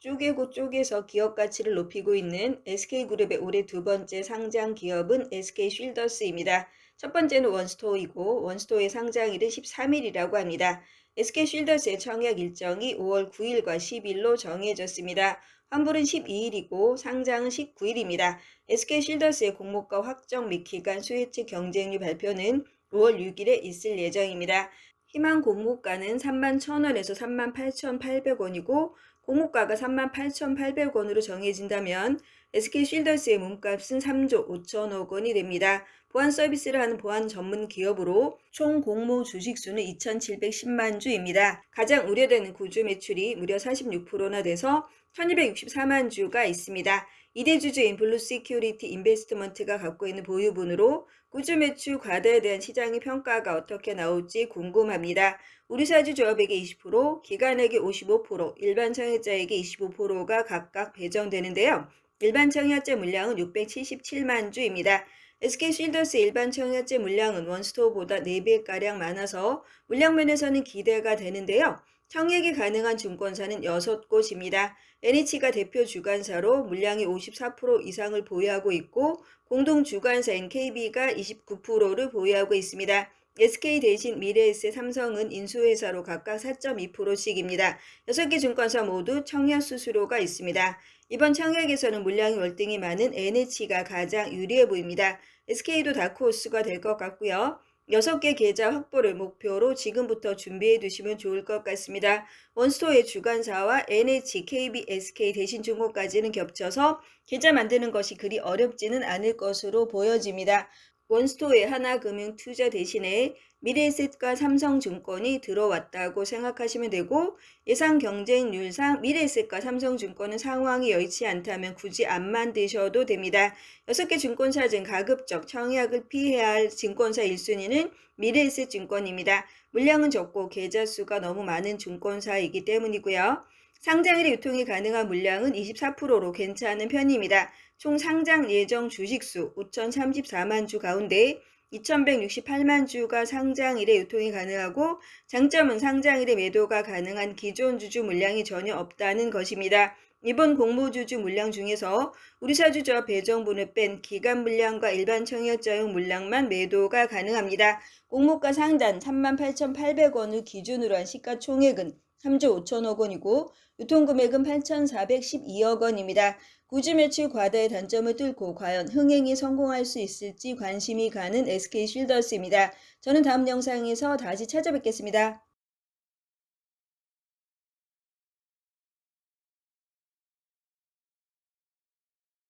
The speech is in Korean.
쪼개고 쪼개서 기업 가치를 높이고 있는 SK그룹의 올해 두 번째 상장 기업은 SK쉴더스입니다. 첫 번째는 원스토어이고 원스토어의 상장일은 13일이라고 합니다. SK쉴더스의 청약 일정이 5월 9일과 10일로 정해졌습니다. 환불은 12일이고 상장은 19일입니다. SK쉴더스의 공모가 확정 및 기간 수혜책 경쟁률 발표는 5월 6일에 있을 예정입니다. 희망 공모가는 3만 1,000원에서 3만 8,800원이고 공모가가 3만 8,800원으로 정해진다면 SK쉴더스의 몸값은 3조 5천억 원이 됩니다. 보안 서비스를 하는 보안 전문 기업으로 총 공모 주식 수는 2,710만 주입니다. 가장 우려되는 구주 매출이 무려 46%나 돼서 1,264만 주가 있습니다. 이대 주주인 블루 시큐리티 인베스트먼트가 갖고 있는 보유분으로 구주 매출 과다에 대한 시장의 평가가 어떻게 나올지 궁금합니다. 우리 사주 조합에게 20%, 기관에게 55%, 일반 청약자에게 25%가 각각 배정되는데요. 일반 청약자 물량은 677만 주입니다. SK쉴더스 일반 청약제 물량은 원스토어보다 4배가량 많아서 물량면에서는 기대가 되는데요. 청약이 가능한 증권사는 6곳입니다. NH가 대표 주관사로 물량의 54% 이상을 보유하고 있고 공동 주관사인 KB가 29%를 보유하고 있습니다. SK 대신 미래에셋 삼성은 인수회사로 각각 4.2%씩입니다. 6개 증권사 모두 청약 수수료가 있습니다. 이번 청약에서는 물량이 월등히 많은 NH가 가장 유리해 보입니다. SK도 다크호스가 될 것 같고요. 6개 계좌 확보를 목표로 지금부터 준비해 두시면 좋을 것 같습니다. 원스토어의 주관사와 NH, KB, SK 대신 중고까지는 겹쳐서 계좌 만드는 것이 그리 어렵지는 않을 것으로 보여집니다. 원스토어의 하나금융투자 대신에 미래에셋과 삼성증권이 들어왔다고 생각하시면 되고 예상 경쟁률상 미래에셋과 삼성증권은 상황이 여의치 않다면 굳이 안 만드셔도 됩니다. 6개 증권사 중 가급적 청약을 피해야 할 증권사 1순위는 미래에셋 증권입니다. 물량은 적고 계좌 수가 너무 많은 증권사이기 때문이고요. 상장일에 유통이 가능한 물량은 24%로 괜찮은 편입니다. 총 상장 예정 주식수 5,034만 주 가운데 2,168만 주가 상장일에 유통이 가능하고 장점은 상장일에 매도가 가능한 기존 주주 물량이 전혀 없다는 것입니다. 이번 공모주주 물량 중에서 우리사주저와 배정분을 뺀 기간 물량과 일반 청약자용 물량만 매도가 가능합니다. 공모가 상단 38,800원을 기준으로 한 시가총액은 3조 5천억 원이고 유통금액은 8,412억 원입니다. 구주 매출 과다의 단점을 뚫고 과연 흥행이 성공할 수 있을지 관심이 가는 SK쉴더스입니다. 저는 다음 영상에서 다시 찾아뵙겠습니다.